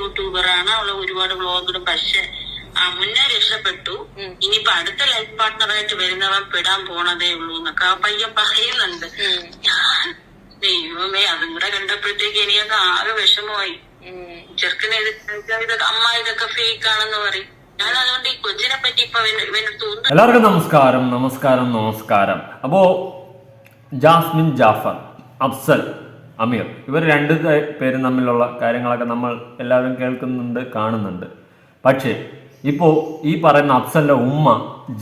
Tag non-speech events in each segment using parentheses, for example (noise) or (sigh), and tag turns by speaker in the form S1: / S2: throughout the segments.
S1: യൂട്യൂബറാണ്. അവൾ ഒരുപാട് വ്ളോഗിടും. പക്ഷെ ആ മുന്നേ രക്ഷപ്പെട്ടു. ഇനിയിപ്പൊ അടുത്ത ലൈഫ് പാർട്ട്ണറായിട്ട് വരുന്നവൻ പെടാൻ പോണതേ ഉള്ളൂ എന്നൊക്കെ ആ പയ്യൻ പറയുന്നുണ്ട്. ദൈവമേ അതും കൂടെ കണ്ടപ്പോഴത്തേക്ക് എനിക്കത് ആകെ വിഷമമായി. ചെറുക്കനെ ഇത് അമ്മ ഇതൊക്കെ ഫേക്ക് ആണെന്ന് പറയും. ഞാൻ അതുകൊണ്ട് ഈ കൊച്ചിനെ പറ്റി ഇപ്പൊ ഇവന് ഇവനടുത്ത് ഒന്നും
S2: എല്ലാവർക്കും നമസ്കാരം നമസ്കാരം നമസ്കാരം. അപ്പോ ജാസ്മിൻ ജാഫർ അഫ്സൽ അമീർ. ഇവർ രണ്ട് പേരും തമ്മിലുള്ള കാര്യങ്ങളൊക്കെ നമ്മൾ എല്ലാവരും കേൾക്കുന്നുണ്ട് കാണുന്നുണ്ട്. പക്ഷേ ഇപ്പോൾ ഈ പറയുന്ന അഫ്സലിന്റെ ഉമ്മ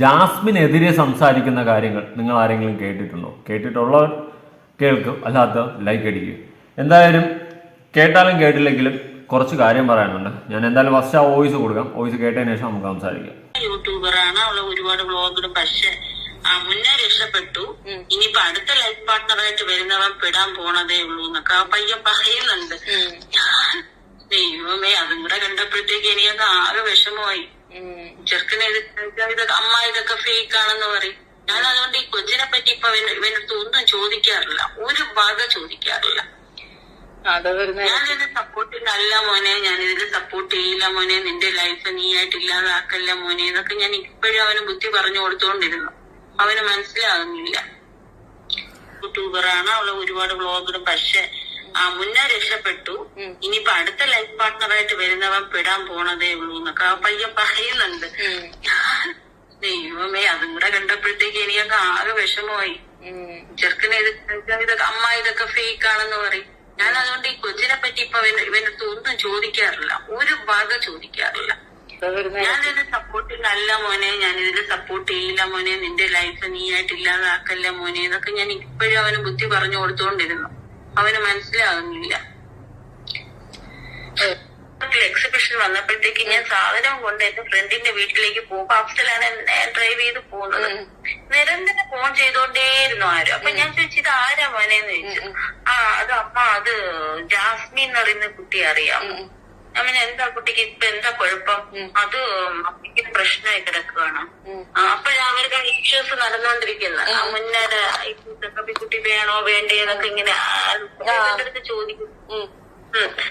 S2: ജാസ്മിനെതിരെ സംസാരിക്കുന്ന കാര്യങ്ങൾ നിങ്ങൾ ആരെങ്കിലും കേട്ടിട്ടുണ്ടോ? കേട്ടിട്ടുള്ളവർ കേൾക്കും അല്ലാത്ത ലൈക്ക് അടിക്കും. എന്തായാലും കേട്ടാലും കേട്ടില്ലെങ്കിലും കുറച്ച് കാര്യം പറയാനുണ്ട്. ഞാൻ എന്തായാലും ഫസ്റ്റ് ആ വോയിസ് കൊടുക്കാം. വോയിസ് കേട്ടതിന് ശേഷം നമുക്ക് സംസാരിക്കാം.
S1: യൂട്യൂബറാണ്. അവളെ ഒരുപാട് വ്ളോഗിടും പക്ഷെ മുന്നേ രക്ഷപ്പെട്ടു. ഇനിയിപ്പൊ അടുത്ത ലൈഫ് പാർട്ട്ണറായിട്ട് വരുന്നവൻ പെടാൻ പോണതേ ഉള്ളൂ എന്നൊക്കെ ആ പയ്യൻ പറയുന്നുണ്ട്. ദൈവമേ അതും കൂടെ കണ്ടപ്പോഴത്തേക്ക് എനിക്കത് ആകെ വിഷമമായി. ചെറുക്കനെ ഇതൊക്കെ അമ്മ ഇതൊക്കെ ഫേക്ക് ആണെന്ന് പറയും. ഞാൻ അതുകൊണ്ട് ഈ കൊച്ചിനെ പറ്റി ഇപ്പൊ ഇവനടുത്ത് ഒന്നും ചോദിക്കാറില്ല. ഒരു വക ചോദിക്കാറില്ല. ഞാനിത് സപ്പോർട്ട് അല്ല മോനെ ഞാൻ ഇതിന് സപ്പോർട്ട് ചെയ്യില്ല മോനെ നിന്റെ ലൈഫ് നീ ആയിട്ട് ഇല്ലാതാക്കല്ല മോനെ എന്നൊക്കെ ഞാൻ ഇപ്പോഴും അവന് ബുദ്ധി പറഞ്ഞു കൊടുത്തോണ്ടിരുന്നു. അവന് മനസ്സിലാകുന്നില്ല. യൂട്യൂബറാണ് അവൾ ഒരുപാട് വ്ളോഗിടും. പക്ഷെ ആ മുന്നേ രക്ഷപ്പെട്ടു. ഇനിയിപ്പൊ അടുത്ത ലൈഫ് പാർട്ട്ണറായിട്ട് വരുന്നവൻ പെടാൻ പോണതേ ഉള്ളൂ എന്നൊക്കെ ആ പയ്യൻ പറയുന്നുണ്ട്. ദൈവമേ അതും കൂടെ കണ്ടപ്പോഴത്തേക്ക് എനിക്കൊക്കെ ആകെ വിഷമമായി. ചെറുക്കനെ ഇത് ഇതൊക്കെ അമ്മ ഇതൊക്കെ ഫേക്ക് ആണെന്ന് പറയും. ഞാൻ അതുകൊണ്ട് ഈ കൊച്ചിനെ പറ്റി ഇപ്പൊ ഇവന്റെ അടുത്ത് ഒന്നും ചോദിക്കാറില്ല. ഒരു വക ചോദിക്കാറില്ല. ഇതിന് സപ്പോർട്ട് അല്ല മോനെ ഞാൻ ഇതിന് സപ്പോർട്ട് ചെയ്യില്ല മോനെ നിന്റെ ലൈഫ് നീ ആയിട്ട് ഇല്ലാതാക്കല്ല മോനെ എന്നൊക്കെ ഞാൻ ഇപ്പോഴും അവന് ബുദ്ധി പറഞ്ഞു കൊടുത്തോണ്ടിരുന്നു. അവന് മനസ്സിലാകുന്നില്ല എക്സിബിഷൻ വന്നപ്പോഴത്തേക്ക് ഞാൻ സാധനം കൊണ്ട് എന്റെ ഫ്രണ്ടിന്റെ വീട്ടിലേക്ക് പോകുമ്പോ അഫ്സലാണ് ഡ്രൈവ് ചെയ്ത് പോകുന്നത്. നിരന്തരം ഫോൺ ചെയ്തോണ്ടേയിരുന്നു ആരും. അപ്പൊ ഞാൻ ചോദിച്ചു ഇത് ആരാ മോനെന്ന് ചോദിച്ചു. ആ അത് അമ്മ അത് ജാസ്മിൻ എന്ന് പറയുന്ന കുട്ടി അറിയാം അവന് എന്താ കുട്ടിക്ക് ഇപ്പൊ എന്താ കുഴപ്പം അത് അമ്മയ്ക്ക് പ്രശ്നമായി കിടക്കുകയാണ് അപ്പോഴാണ് അവർക്ക് ഇഷ്യൂസ് നടന്നുകൊണ്ടിരിക്കുന്നത് മുന്നേ കുട്ടി വേണോ വേണ്ടേ എന്നൊക്കെ ഇങ്ങനെ അടുത്ത് ചോദിക്കും.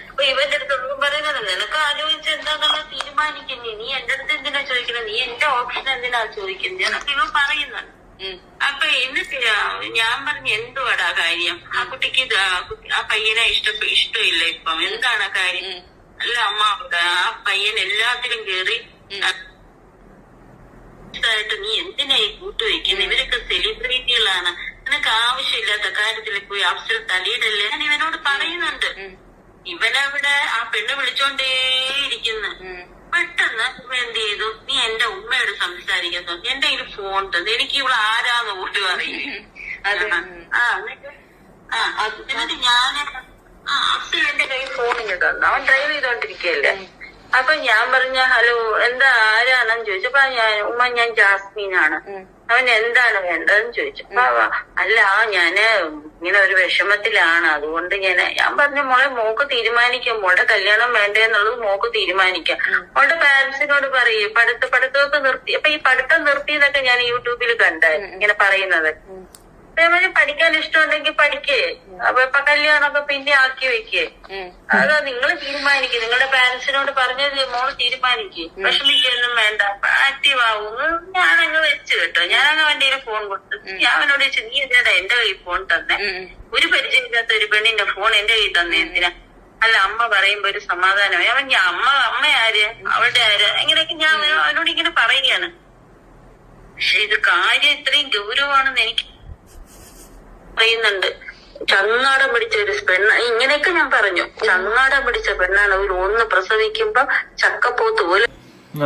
S1: അപ്പൊ ഇവന്റെ അടുത്ത് ഒന്നും പറയുന്നത് നിനക്ക് ആലോചിച്ച് എന്താണെന്നുള്ള തീരുമാനിക്കുന്നേ. നീ എന്റെ അടുത്ത് എന്തിനാ ചോദിക്കുന്നത് നീ എന്റെ ഓപ്ഷൻ എന്തിനാ ചോദിക്കുന്നത് എന്നൊക്കെ ഇവൻ പറയുന്നുണ്ട്. അപ്പൊ എന്നിട്ട് ഞാൻ പറഞ്ഞു എന്തുവാടാ കാര്യം? ആ കുട്ടിക്ക് ആ പയ്യനെ ഇഷ്ട ഇഷ്ടമില്ല ഇപ്പം. എന്താണ് കാര്യം? അല്ല അമ്മ ആ പയ്യൻ എല്ലാത്തിലും കേറി ായിട്ട് നീ എന്തിനാ ഈ കൂട്ടുവെക്കുന്നത് ഇവരൊക്കെ സെലിബ്രിറ്റികളാണ് നിനക്ക് ആവശ്യമില്ലാത്ത കാര്യത്തിൽ പോയി അഫ്സൽ തലയിടല്ലേ? ഞാൻ ഇവനോട് പറയുന്നുണ്ട്. ഇവനവിടെ ആ പെണ്ണ് വിളിച്ചോണ്ടേയിരിക്കുന്നു പെട്ടെന്ന് എന്ത് ചെയ്തു? നീ എന്റെ ഉമ്മയോട് സംസാരിക്കുന്നു എന്റെ കയ്യിൽ ഫോൺ തന്നു എനിക്ക് ഇവിടെ ആരാന്ന് പോലും അറിയില്ല. (laughs) ആ എന്നിട്ട് ഞാൻ ആ എന്റെ കയ്യിൽ ഫോണിന് തന്നു. അവൻ ഡ്രൈവ് ചെയ്തോണ്ടിരിക്കല്ലേ അപ്പൊ ഞാൻ പറഞ്ഞ ഹലോ എന്താ ആരാണെന്ന് ചോദിച്ചപ്പോ ഞാൻ ഉമ്മ ഞാൻ ജാസ്മീനാണ്. അവൻ എന്താണ് വേണ്ടതെന്ന് ചോദിച്ചു. അപ്പൊ അല്ല ഞാൻ ഇങ്ങനെ ഒരു വിഷമത്തിലാണ്. അതുകൊണ്ട് ഞാൻ ഞാൻ പറഞ്ഞു മോളെ മോക്ക് തീരുമാനിക്കാം. മോളുടെ കല്യാണം വേണ്ടെന്നുള്ളത് മോക്ക് തീരുമാനിക്കാം. മോളുടെ പാരന്റ്സിനോട് പറയും പഠിത്ത പഠിത്തമൊക്കെ നിർത്തി. അപ്പൊ ഈ പഠിത്തം നിർത്തിയതൊക്കെ ഞാൻ യൂട്യൂബിൽ കണ്ടായിരുന്നു ഇങ്ങനെ പറയുന്നത്. അതേമാതിരി പഠിക്കാൻ ഇഷ്ടമുണ്ടെങ്കിൽ പഠിക്കേ. അപ്പൊ കല്യാണമൊക്കെ പിന്നെ ആക്കി വെക്കേ. അതാ നിങ്ങൾ തീരുമാനിക്കും. നിങ്ങളുടെ പാരന്റ്സിനോട് പറഞ്ഞത് മോൾ തീരുമാനിക്കും. വിഷമിക്കൊന്നും വേണ്ട. ആക്റ്റീവ് ഞാൻ ഞാനങ്ങ് വെച്ച് കേട്ടോ. ഞാനങ്ങ് വണ്ടിയിൽ ഫോൺ കൊടുത്തു. ഞാൻ അവനോട് ചോദിച്ചു നീ എന്തിനാ എന്റെ കയ്യിൽ ഫോൺ തന്നെ? ഒരു പരിചയമില്ലാത്ത ഒരു പെണ്ണിന്റെ ഫോൺ എന്റെ കയ്യിൽ തന്നെ എന്തിനാ? അല്ല അമ്മ പറയുമ്പോ ഒരു സമാധാനമായി. അവൻ അമ്മ അമ്മ ആര്? അവളുടെ ആര്? ഇങ്ങനെയൊക്കെ ഞാൻ അവനോട് ഇങ്ങനെ പറയുകയാണ്. പക്ഷെ ഇത് കാര്യം ഇത്രയും ഗൗരവമാണെന്ന് എനിക്ക് പറയുന്നുണ്ട്. ചങ്ങാടം പിടിച്ച ഒരു പെണ്ണ ഇങ്ങനെയൊക്കെ ഞാൻ പറഞ്ഞു. ചങ്ങാടം പിടിച്ച പെണ്ണാണ് ഒരു ഒന്ന് പ്രസവിക്കുമ്പോ ചക്കപ്പോത്ത് പോലെ.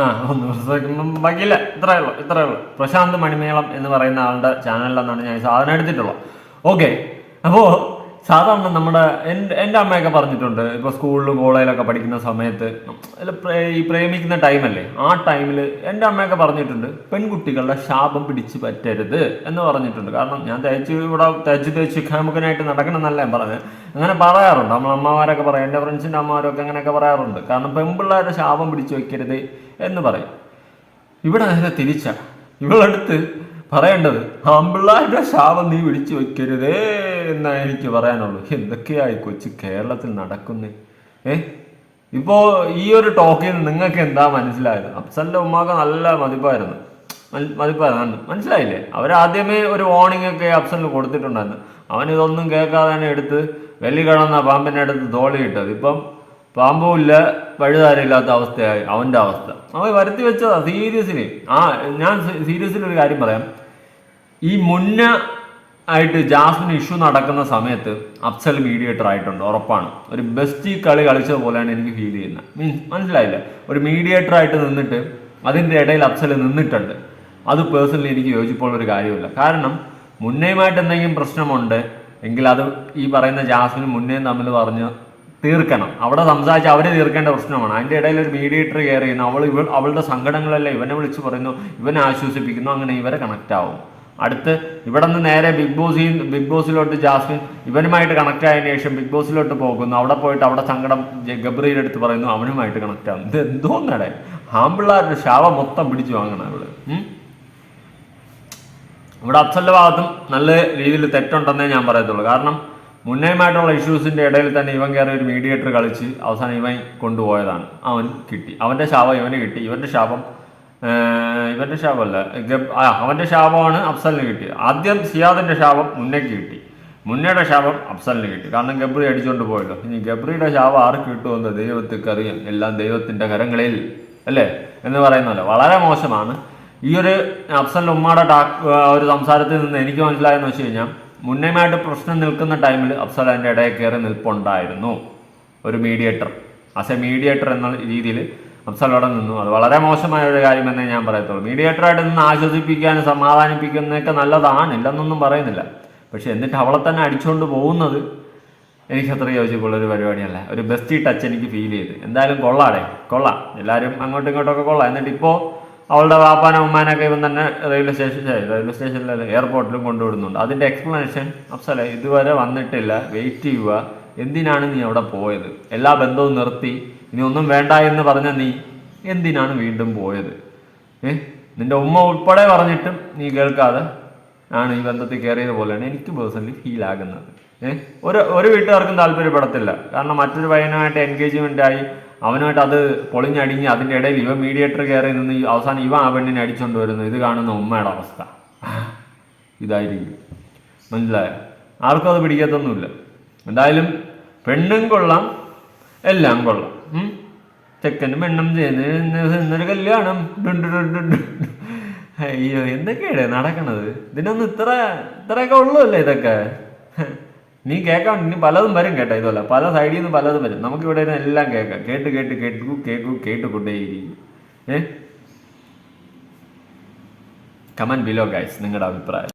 S2: ആ ഒന്ന് പ്രസവിക്കുമ്പം ബാക്കിയില്ല ഇത്രയേ ഉള്ളൂ ഇത്രയേ ഉള്ളൂ. പ്രശാന്ത് മണിമേളം എന്ന് പറയുന്ന ആളുടെ ചാനലിലെന്നാണ് ഞാൻ സാധനം എടുത്തിട്ടുള്ളത്. ഓക്കെ അപ്പോൾ സാധാരണ നമ്മുടെ എന്റെ എന്റെ അമ്മയൊക്കെ പറഞ്ഞിട്ടുണ്ട് ഇപ്പോൾ സ്കൂളിലും കോളേജിലൊക്കെ പഠിക്കുന്ന സമയത്ത് ഈ പ്രേമിക്കുന്ന ടൈമല്ലേ ആ ടൈമിൽ എന്റെ അമ്മയൊക്കെ പറഞ്ഞിട്ടുണ്ട് പെൺകുട്ടികളുടെ ശാപം പിടിച്ച് പറ്റരുത് എന്ന് പറഞ്ഞിട്ടുണ്ട്. കാരണം ഞാൻ തേച്ച് ഇവിടെ തേച്ച് തേച്ച് ഖാമുഖനായിട്ട് നടക്കണം എന്നല്ല ഞാൻ പറഞ്ഞത്. അങ്ങനെ പറയാറുണ്ട്. നമ്മൾ അമ്മമാരൊക്കെ പറയും എന്റെ ഫ്രണ്ട്സിന്റെ അമ്മമാരൊക്കെ അങ്ങനെയൊക്കെ പറയാറുണ്ട്. കാരണം പെൺപിള്ളേരുടെ ശാപം പിടിച്ച് വയ്ക്കരുത് എന്ന് പറയും. ഇവിടെ നേരെ തിരിച്ചാണ് ഇവളടുത്ത് പറയേണ്ടത് ആമ്പിള്ളാരുടെ ശാപം നീ വിളിച്ചു വെക്കരുതേ എന്നാണ് എനിക്ക് പറയാനുള്ളൂ. എന്തൊക്കെയായി കൊച്ചു കേരളത്തിൽ നടക്കുന്നേ? ഏ? ഇപ്പോ ഈ ഒരു ടോക്കിൽ നിങ്ങൾക്ക് എന്താ മനസ്സിലായത്? അഫ്സലിന്റെ ഉമ്മാക്ക് നല്ല മതിപ്പായിരുന്നു. മതിപ്പായിരുന്നു. മനസ്സിലായില്ലേ? അവരാദ്യമേ ഒരു വാർണിംഗ് ഒക്കെ അഫ്സലിന് കൊടുത്തിട്ടുണ്ടായിരുന്നു. അവൻ ഇതൊന്നും കേൾക്കാതെ തന്നെ എടുത്ത് വെല്ലി കിടന്ന പാമ്പിനെ എടുത്ത് തോളിയിട്ടത് ഇപ്പം പാമ്പും ഇല്ല വഴുതാരില്ലാത്ത അവസ്ഥയായി. അവന്റെ അവസ്ഥ. അവൻ വരുത്തി വെച്ചതാ സീരിയസിന്. ആ ഞാൻ സീരിയസ്ലി ഒരു കാര്യം പറയാം. ഈ മുന്ന ആയിട്ട് ജാസ്മിൻ ഇഷ്യൂ നടക്കുന്ന സമയത്ത് അഫ്സൽ മീഡിയേറ്റർ ആയിട്ടുണ്ട് ഉറപ്പാണ്. ഒരു ബെസ്റ്റ് ഈ കളി കളിച്ചത് പോലെയാണ് എനിക്ക് ഫീൽ ചെയ്യുന്നത്. മീൻസ് മനസ്സിലായില്ല. ഒരു മീഡിയേറ്റർ ആയിട്ട് നിന്നിട്ട് അതിന്റെ ഇടയിൽ അഫ്സൽ നിന്നിട്ടുണ്ട്. അത് പേഴ്സണലി എനിക്ക് യോജിപ്പുള്ള ഒരു കാര്യമില്ല. കാരണം മുന്നേയുമായിട്ട് എന്തെങ്കിലും പ്രശ്നമുണ്ട് എങ്കിൽ അത് ഈ പറയുന്ന ജാസ്മിനും മുന്നേയും തമ്മിൽ പറഞ്ഞ് തീർക്കണം. അവിടെ സംസാരിച്ച് അവർ തീർക്കേണ്ട പ്രശ്നമാണ്. അതിന്റെ ഇടയിൽ ഒരു മീഡിയേറ്റർ കയറി ചെയ്യുന്നു അവൾ ഇവൾ അവളുടെ സങ്കടങ്ങളെല്ലാം ഇവനെ വിളിച്ച് പറയുന്നു ഇവനെ ആശ്വസിപ്പിക്കുന്നു അങ്ങനെ ഇവരെ കണക്ട് ആവും. അടുത്ത് ഇവിടെ നിന്ന് നേരെ ബിഗ് ബോസിൽ ബിഗ് ബോസിലോട്ട് ജാസ്മിൻ ഇവനുമായിട്ട് കണക്ട് ആയതിനു ശേഷം ബിഗ് ബോസിലോട്ട് പോകുന്നു. അവിടെ പോയിട്ട് അവിടെ സങ്കടം ഗബ്രിയുടെ അടുത്ത് പറയുന്നു അവനുമായിട്ട് കണക്ട് ആവും. ഇത് എന്തോന്നടേ? ആമ്പിള്ളാരുടെ ശാവ മൊത്തം പിടിച്ചു വാങ്ങണം അവൾ? ഇവിടെ അഫ്സലിന്റെ ഭാഗത്തും നല്ല രീതിയിൽ തെറ്റുണ്ടെന്നേ ഞാൻ പറയത്തുള്ളൂ. കാരണം മുന്നേയുമായിട്ടുള്ള ഇഷ്യൂസിന്റെ ഇടയിൽ തന്നെ ഇവൻ കയറി ഒരു മീഡിയേറ്റർ കളിച്ച് അവസാനം ഇവൻ കൊണ്ടുപോയതാണ്. അവൻ കിട്ടി. അവന്റെ ശാപം ഇവന് കിട്ടി. ഇവന്റെ ശാപം ഇവന്റെ ശാപമല്ല. ഗബ്- ആ അവന്റെ ശാപമാണ് അഫ്സലിന് കിട്ടിയത്. ആദ്യം സിയാദിന്റെ ശാപം മുന്നേക്ക് കിട്ടി. മുന്നയുടെ ശാപം അഫ്സലിന് കിട്ടി. കാരണം ഗബ്രി അടിച്ചുകൊണ്ട് പോയല്ലോ. ഇനി ഗബ്രിയുടെ ശാപം ആർക്ക് കിട്ടുമെന്ന് ദൈവത്തിക്ക് അറിയാം എല്ലാം ദൈവത്തിന്റെ കരങ്ങളിൽ അല്ലേ? എന്ന് പറയുന്നല്ലോ. വളരെ മോശമാണ്. ഈ ഒരു അഫ്സലിന്റെ ഉമ്മയുടെ ടാ- ഒരു സംസാരത്തിൽ നിന്ന് എനിക്ക് മനസ്സിലായെന്ന് വെച്ച് കഴിഞ്ഞാൽ മുന്നേമായിട്ട് പ്രശ്നം നിൽക്കുന്ന ടൈമിൽ അഫ്സൽ അതിന്റെ ഇടയിൽ കയറി നിൽപ്പുണ്ടായിരുന്നു ഒരു മീഡിയേറ്റർ ആസ് എ മീഡിയേറ്റർ എന്ന രീതിയിൽ അഫ്സൽ അവിടെ നിന്നു. അത് വളരെ മോശമായ ഒരു കാര്യമെന്നേ ഞാൻ പറയത്തുള്ളൂ. മീഡിയേറ്ററായിട്ട് നിന്ന് ആശ്വസിപ്പിക്കാനും സമാധാനിപ്പിക്കുന്നതൊക്കെ നല്ലതാണ്. ഇല്ലെന്നൊന്നും പറയുന്നില്ല. പക്ഷെ എന്നിട്ട് അവളെ തന്നെ അടിച്ചുകൊണ്ട് പോകുന്നത് എനിക്ക് അത്ര യോജിപ്പുള്ള ഒരു പരിപാടിയല്ല. ഒരു ബെസ്റ്റ് ടച്ച് എനിക്ക് ഫീൽ ചെയ്ത്. എന്തായാലും കൊള്ളാടേ. കൊള്ളാം. എല്ലാവരും അങ്ങോട്ടും ഇങ്ങോട്ടൊക്കെ കൊള്ളാം. എന്നിട്ട് ഇപ്പോൾ അവളുടെ വാപ്പാനും ഉമ്മാനൊക്കെ ഇവൻ തന്നെ റെയിൽവേ സ്റ്റേഷൻ റെയിൽവേ സ്റ്റേഷനിൽ എയർപോർട്ടിലും കൊണ്ടുവിടുന്നുണ്ട്. അതിന്റെ എക്സ്പ്ലനേഷൻ അഫ്സലെ ഇതുവരെ വന്നിട്ടില്ല. വെയിറ്റ് ചെയ്യുക. എന്തിനാണ് നീ അവിടെ പോയത്? എല്ലാ ബന്ധവും നിർത്തി. ഇനി ഒന്നും വേണ്ട എന്ന് പറഞ്ഞ നീ എന്തിനാണ് വീണ്ടും പോയത്? ഏ നിന്റെ ഉമ്മ ഉൾപ്പെടെ പറഞ്ഞിട്ടും നീ കേൾക്കാതെ ആണ് ഈ ബന്ധത്തിൽ കയറിയത് പോലെയാണ് എനിക്ക് പേഴ്സണലി ഫീൽ ആകുന്നത്. ഏഹ് ഒരു ഒരു വീട്ടുകാർക്കും താല്പര്യപ്പെടത്തില്ല. കാരണം മറ്റൊരു പയ്യനുമായിട്ട് എൻഗേജ്മെന്റ് ആയി അവനുമായിട്ട് അത് പൊളിഞ്ഞടിഞ്ഞ് അതിന്റെ ഇടയിൽ ഇവ മീഡിയേറ്റർ കയറി നിന്ന് അവസാനം ഇവ ആ പെണ്ണിനെ അടിച്ചുകൊണ്ട് വരുന്നു. ഇത് കാണുന്ന ഉമ്മയുടെ അവസ്ഥ. ഇതായിരിക്കും. മനസ്സിലായോ? ആർക്കും അത് പിടിക്കത്തൊന്നുമില്ല. എന്തായാലും പെണ്ണും കൊള്ളാം എല്ലാം കൊള്ളാം. ചെക്കനും പെണ്ണും ചെയ്യുന്ന ഇന്നൊരു കല്യാണം. അയ്യോ എന്തൊക്കെയാണ് നടക്കണത്? ഇതിനൊന്നും ഇത്ര ഇത്രയൊക്കെ ഉള്ളൂല്ലേ ഇതൊക്കെ? നീ കേൾക്കാൻ ഇനി പലതും വരും കേട്ടോ ഇതുപോലെ. പല സൈഡിൽ നിന്ന് പലതും വരും. നമുക്ക് ഇവിടെ ഇരുന്ന് എല്ലാം കേൾക്കാം. കേട്ട് കേട്ട് കേട്ടു കേൾക്കൂ കേട്ടുകൊണ്ടേയിരിക്കും. ഏ? കമൻ ബിലോ ഗൈസ് നിങ്ങളുടെ അഭിപ്രായം.